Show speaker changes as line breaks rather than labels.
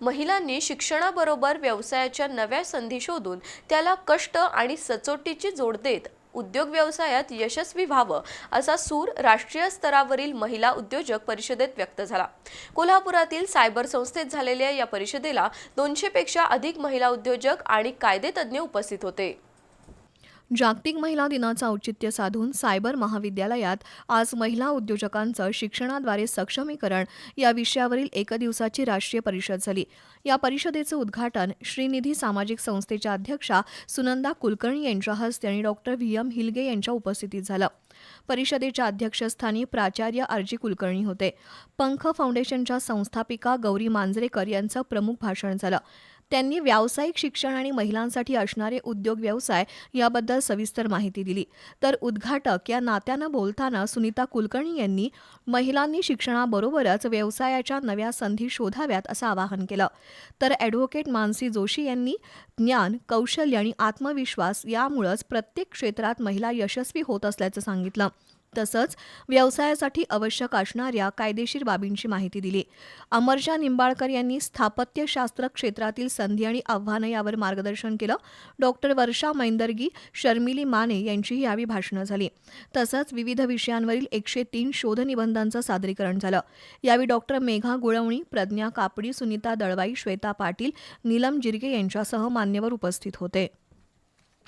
महिलांनी शिक्षणाबरोबर व्यवसायाच्या नव्या संधी शोधून त्याला कष्ट आणि सचोटीची जोड देत उद्योग व्यवसायात यशस्वी व्हावं असा सूर राष्ट्रीय स्तरावरील महिला उद्योजक परिषदेत व्यक्त झाला. कोल्हापुरातील सायबर संस्थेत झालेल्या या परिषदेला दोनशेपेक्षा अधिक महिला उद्योजक आणि कायदेतज्ञ उपस्थित होते.
जागतिक महिला दिनाचं औचित्य साधून सायबर महाविद्यालयात आज महिला उद्योजकांचं शिक्षणाद्वारे सक्षमीकरण या विषयावरील एक दिवसाची राष्ट्रीय परिषद झाली. या परिषदेचं उद्घाटन श्रीनिधी सामाजिक संस्थेच्या अध्यक्षा सुनंदा कुलकर्णी यांच्या हस्ते आणि डॉक्टर व्ही. एम. हिलगे यांच्या उपस्थितीत झालं. परिषदेच्या अध्यक्षस्थानी प्राचार्य आरजी कुलकर्णी होते. पंख फाउंडेशनच्या संस्थापिका गौरी मांजरेकर यांचं प्रमुख भाषण झालं. त्यांनी व्यावसायिक शिक्षण आणि महिलांसाठी असणारे उद्योग व्यवसाय याबद्दल सविस्तर माहिती दिली. तर उद्घाटक या नात्यानं बोलताना सुनीता कुलकर्णी यांनी महिलांनी शिक्षणाबरोबरच व्यवसायाच्या नव्या संधी शोधाव्यात असं आवाहन केलं. तर ॲडव्होकेट मानसी जोशी यांनी ज्ञान कौशल्य आणि आत्मविश्वास यामुळंच प्रत्येक क्षेत्रात महिला यशस्वी होत असल्याचं सांगितलं. तसंच व्यवसायासाठी आवश्यक असणाऱ्या कायदेशीर बाबींची माहिती दिली. अमरशा निंबाळकर यांनी स्थापत्यशास्त्र क्षेत्रातील संधी आणि आव्हानं यावर मार्गदर्शन केलं. डॉक्टर वर्षा मैंदर्गी शर्मिली माने यांचीही यावेळी भाषणं झाली. तसंच विविध विषयांवरील एकशे तीन शोधनिबंधांचं सादरीकरण झालं. यावेळी डॉक्टर मेघा गुळवणी प्रज्ञा कापडी सुनीता दळवाई श्वेता पाटील नीलम जिरगे यांच्यासह मान्यवर उपस्थित होते.